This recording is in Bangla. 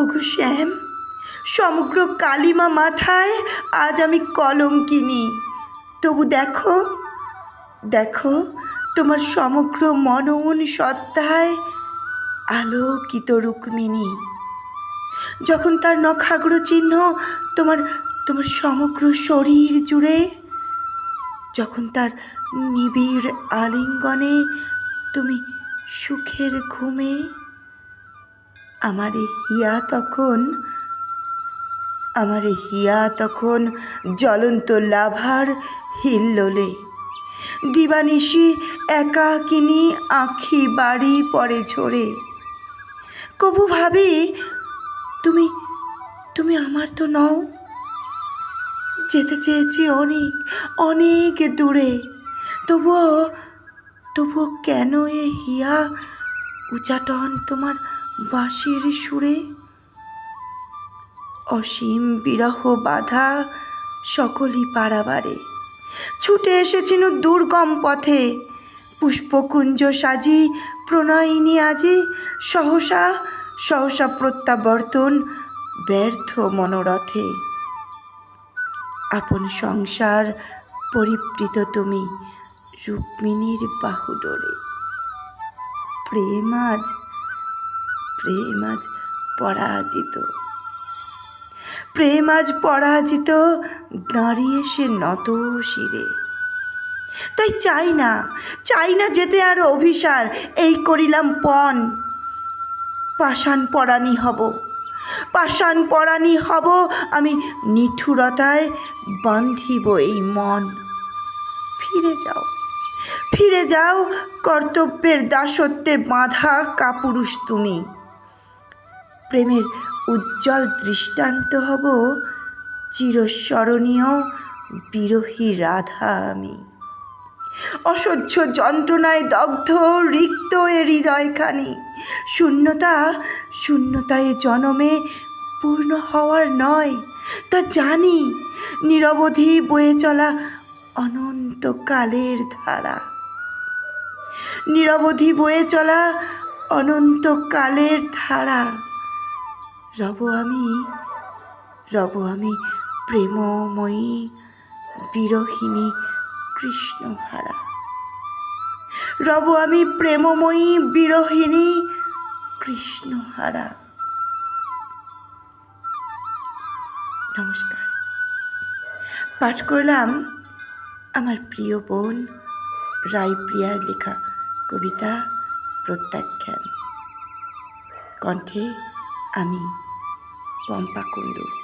ওগো শ্যাম, সমগ্র কালিমা মাথায় আজ আমি কলঙ্কিনী। তবু দেখো দেখো তোমার সমগ্র মনন সত্তায় আলোকিত রুক্মিণী। যখন তার নখাগ্র চিহ্ন তোমার তোমার সমগ্র শরীর জুড়ে, যখন তার নিবিড় আলিঙ্গনে তুমি সুখের ঘুমে আমার এ হিয়া তখন, আমার এ হিয়া তখন জ্বলন্ত লাভার হিল্লোলে। দিবানিশি একাকিনী আঁখি বাড়ি পরে ঝরে। কবু ভাবি, তুমি তুমি আমার তো নও। যেতে চেয়েছি অনেক অনেক দূরে। তবুও তবুও কেন এ হিয়া উচাটন তোমার বাঁশির সুরে? অসীম বিরহ বাধা সকলই পারাবারে। ছুটে এসেছিল দুর্গম পথে। পুষ্পকুঞ্জ সাজি প্রণয়িনী আজি। সহসা সহসা প্রত্যাবর্তন ব্যর্থ মনোরথে। আপন সংসার পরিবৃত তুমি, রুক্মিণীর বাহুডোরে। প্রেম আজ প্রেম আজ পরাজিত। প্রেম আজ পরাজিত দাঁড়িয়ে সে নত শিরে। তাই চাই না চাই না যেতে আর অভিসার, এই করিলাম পণ। পাষাণ পরাণী হব, পাষাণ পরাণী হব, আমি নিঠুরতায় বান্ধিব এই মন। ফিরে যাও। ফিরে যাও, কর্তব্যের দাসত্বে বাঁধা কাপুরুষ তুমি। প্রেমের উজ্জ্বল দৃষ্টান্ত হব, চিরস্মরণীয় বিরহী রাধা আমি। অসহ্য যন্ত্রণায় দগ্ধ, রিক্ত এ হৃদয়খানি। শূন্যতা, শূন্যতায় জনমে পূর্ণ হওয়ার নয়, তা জানি। নিরবধি বয়ে চলা অনন্তকালের ধারা। নিরবধি বয়ে চলা অনন্তকালের ধারা। রব আমি রব আমি প্রেমময়ী, বিরহিণী কৃষ্ণহারা। রব আমি প্রেমময়ী, বিরহিণী কৃষ্ণহারা। নমস্কার। পাঠ করলাম আমার প্রিয় বোন রায়প্রিয়ার লেখা কবিতা প্রত্যাখ্যান। কণ্ঠে আমি পম্পা কুণ্ডু।